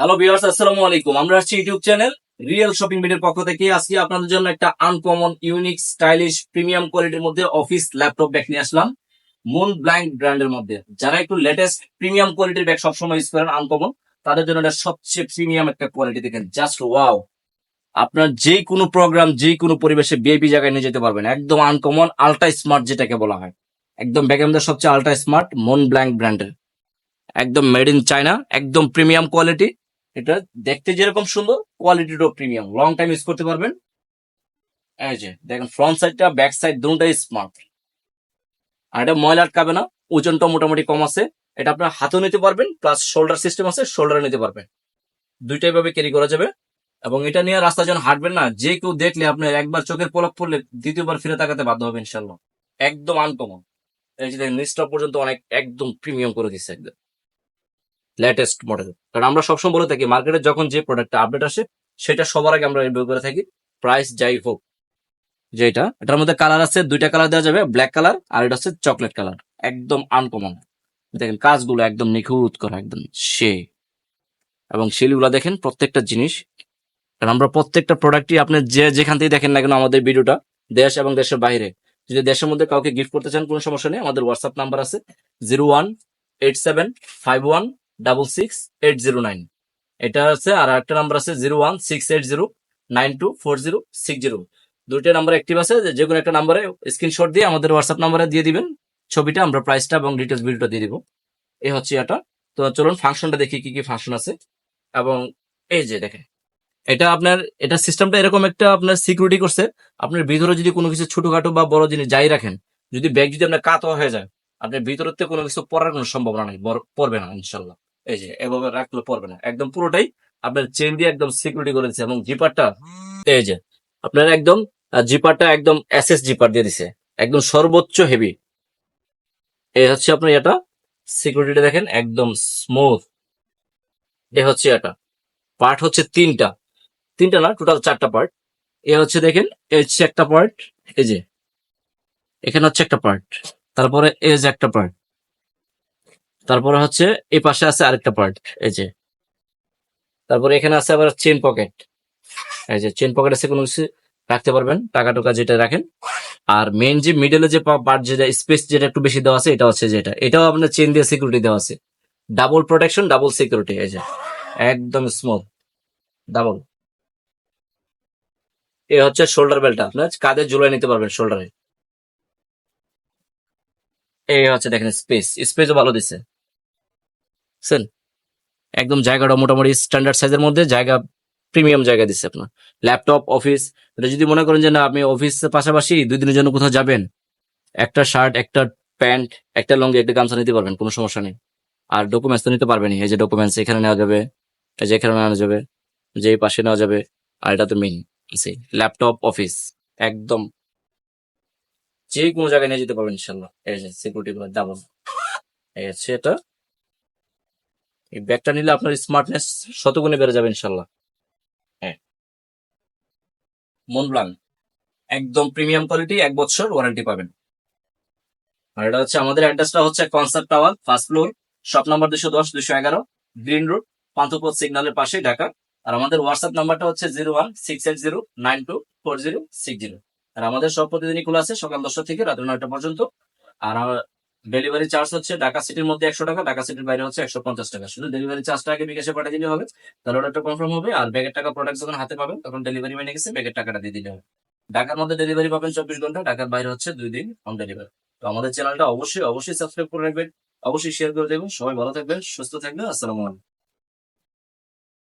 Hello viewers আসসালামু আলাইকুম। আমরা আসছি ইউটিউব চ্যানেল রিয়েল শপিং বিডের পক্ষ থেকে। আজকে আপনাদের জন্য একটা আনকমন ইউনিক স্টাইলিশ প্রিমিয়াম কোয়ালিটির মধ্যে অফিস ল্যাপটপ ব্যাগ নিয়ে আসলাম। মুন ব্ল্যাঙ্ক ব্র্যান্ডের মধ্যে। যারা একটু লেটেস্ট প্রিমিয়াম কোয়ালিটির ব্যাগ সবসময় ইউজ করেন আনকমন তাদের জন্য এটা সবচেয়ে প্রিমিয়াম একটা কোয়ালিটি দেখেন জাস্ট ওয়াও আপনার যে কোনো প্রোগ্রাম যে কোনো পরিবেশে বিআইপি জায়গায় নিয়ে যেতে পারবেন। একদম আনকমন আলট্রা স্মার্ট যেটাকে বলা হয়। একদম ব্যাগের মধ্যে সবচেয়ে আলট্রা স্মার্ট মন ব্ল্যাঙ্ক ব্র্যান্ডের একদম মেড ইন চায়না একদম প্রিমিয়াম কোয়ালিটি এটা দেখতে যেরকম সুন্দর কোয়ালিটিটাও প্রিমিয়াম লং টাইম ইউজ করতে পারবেন। এই যে, দেখেন ফ্রন্ট সাইডটা ব্যাক সাইড দুটাই স্মার্ট আর এটা ময়লা আটকাবে না ওজনটা মোটামুটি কম আছে। এটা আপনার হাতেও নিতে পারবেন প্লাস শোল্ডার সিস্টেম আছে শোল্ডারে নিতে পারবেন। দুইটাই ভাবে ক্যারি করা যাবে। এবং এটা নিয়ে রাস্তা যখন হাঁটবেন না, যে কেউ দেখলে আপনার একবার চোখের পলক পড়লে দ্বিতীয়বার ফিরে তাকাতে বাধ্য হবে ইনশাল্লাহ একদম আনকমন এই যে নিচটা পর্যন্ত অনেক, একদম প্রিমিয়াম করে দিচ্ছে একদম। লেটেস্ট মডেল কারণ আমরা সবসময় বলে থাকি মার্কেটে যখন যে প্রোডাক্টটা আপডেট আসে, সেটা সবার আগে আমরা রিভিউ করে থাকি। প্রাইস যাই হোক যেটা এটার মধ্যে কালার আছে, দুইটা কালার দেওয়া যাবে ব্ল্যাক কালার আর এটা হচ্ছে চকলেট কালার একদম আনকমন দেখেন, কাজগুলো একদম নিখুঁত করা, একদম সে। এবং সেলগুলো দেখেন, প্রত্যেকটা জিনিস। কারণ আমরা প্রত্যেকটা প্রোডাক্টই আপনি যে যেখান থেকে দেখেন না কেন আমাদের ভিডিওটা, দেশ এবং দেশের বাইরে। যদি দেশের মধ্যে কাউকে গিফট করতে চান, কোনো সমস্যা নেই। আমাদের হোয়াটসঅ্যাপ নাম্বার আছে zero one eight seven five one double six eight zero nine এটা আছে আর একটা নাম্বার আছে zero one six eight zero nine two four zero six zero দুইটা নাম্বার অ্যাক্টিভ আছে, যে- কোনো একটা নাম্বারে স্ক্রিনশট দিয়ে আমাদের হোয়াটসঅ্যাপ নাম্বারে দিয়ে দিবেন। ছবিটা আমরা প্রাইসটা এবং ডিটেলস দিয়ে দিব। এই হচ্ছে এটা। তো চলুন ফাংশনটা দেখি কি কি ফাংশন আছে। এবং এই যে দেখেন, এটা আপনার, এটা সিস্টেমটা এরকম একটা আপনার সিকিউরিটি করছে। আপনার ভিতরে যদি কোনো কিছু ছোটখাটো বা বড় জিনিস যাই রাখেন, যদি ব্যাগ যদি আপনার কাত হয়ে যায়, আপনার ভিতরের থেকে কোনো কিছু পড়ার কোনো সম্ভাবনা নেই পড়বে না, ইনশাল্লাহ। এই যে, এভাবে রাখলে পড়বে না। একদম পুরোটাই আপনার চেন দিয়ে একদম সিকিউরিটি করে দিচ্ছে এবং জিপারটা এই যে, আপনার একদম জিপারটা একদম এসএস জিপার দিয়ে দিছে। একদম সর্বোচ্চ হেভি এই হচ্ছে আপনার এটা সিকিউরিটিটা দেখেন, একদম স্মুথ এ হচ্ছে এটা পার্ট হচ্ছে তিনটা। তিনটা না টোটাল চারটা পার্ট এ হচ্ছে দেখেন এ হচ্ছে একটা পার্ট এই যে, এখানে হচ্ছে একটা পার্ট তারপরে এ যে একটা পার্ট তারপরে হচ্ছে এই পাশে আছে আরেকটা পার্ট এই যে। তারপরে এখানে আছে আবার চেন পকেট এই যে চেন পকেট আছে কোনো কিছু রাখতে পারবেন, টাকা টোকা যেটা রাখেন। আর মেইন যে মিডলে যে পার্ট যেটা স্পেস যেটা একটু বেশি দেওয়া আছে, এটা হচ্ছে যেটা। এটাও আপনার চেন দিয়ে সিকিউরিটি দেওয়া আছে। ডাবল প্রোটেকশন ডাবল সিকিউরিটি এই যে। একদম স্মুথ ডাবল এ হচ্ছে শোল্ডার বেল্টটা আপনার কাঁধে ঝুলাই নিতে পারবেন শোল্ডারে এই হচ্ছে দেখেন স্পেস স্পেসও ভালো দিছে। বুঝছেন একদম জায়গাটা মোটামুটি স্ট্যান্ডার্ড সাইজের মধ্যে, জায়গা প্রিমিয়াম জায়গা দিচ্ছে আপনার। ল্যাপটপ অফিস এটা যদি মনে করেন যে না, আপনি অফিসের পাশাপাশি দুই দিনের জন্য কোথাও যাবেন, একটা শার্ট একটা প্যান্ট একটা লঙ্গি একটা গামছা নিতে পারবেন, কোনো সমস্যা নেই। আর ডকুমেন্টস তো নিতে পারবেনই, এই যে ডকুমেন্টস এখানে নেওয়া যাবে, এই যে এখানে নেওয়া যাবে যে পাশে নেওয়া যাবে, আর এটা তো মেইন ল্যাপটপ অফিস একদম যে কোনো জায়গায় নিয়ে যেতে পারবেন ইনশাল্লাহ এই যে সিকিউরিটি গুলো ডাবল এই হচ্ছে এটা। এই ব্যাগটা নিলে আপনার স্মার্টনেস শতগুণে বেড়ে যাবে ইনশাল্লাহ হ্যাঁ। মন ব্লাং একদম প্রিমিয়াম কোয়ালিটি এক বছর ওয়ারেন্টি পাবেন। আর এটা হচ্ছে আমাদের অ্যাড্রেসটা হচ্ছে concert tower first floor shop number দুশো দশ দুশো এগারো গ্রিন রোড পান্থপথ সিগন্যালের পাশে ঢাকা। আর আমাদের হোয়াটসঅ্যাপ নাম্বারটা হচ্ছে zero one six eight zero nine two four zero six zero আর আমাদের সব প্রতিদিনই খোলা আছে, সকাল দশটা থেকে রাত নয়টা পর্যন্ত। আর ডেলিভারি চার্জ হচ্ছে ঢাকা সিটির মধ্যে একশো টাকা, ঢাকা সিটির বাইরে হচ্ছে একশো পঞ্চাশ টাকা। শুধু ডেলিভারি চার্জটা আগে বিকাশে পাঠিয়ে দিলে হবে, তাহলে অর্ডারটা কনফার্ম হবে, আর ব্যাগের টাকা প্রোডাক্ট যখন হাতে পাবেন, তখন ডেলিভারি ম্যানে গেছে ব্যাগের টাকাটা দিয়ে দিলে হবে। ঢাকার মধ্যে ডেলিভারি পাবেন চব্বিশ ঘণ্টা, ঢাকার বাইরে হচ্ছে দুই দিন হোম ডেলিভারি তো আমাদের চ্যানেলটা অবশ্যই অবশ্যই সাবস্ক্রাইব করে রাখবেন, অবশ্যই শেয়ার করে দেবেন। সবাই ভালো থাকবেন, সুস্থ থাকবেন, আসসালামু আলাইকুম।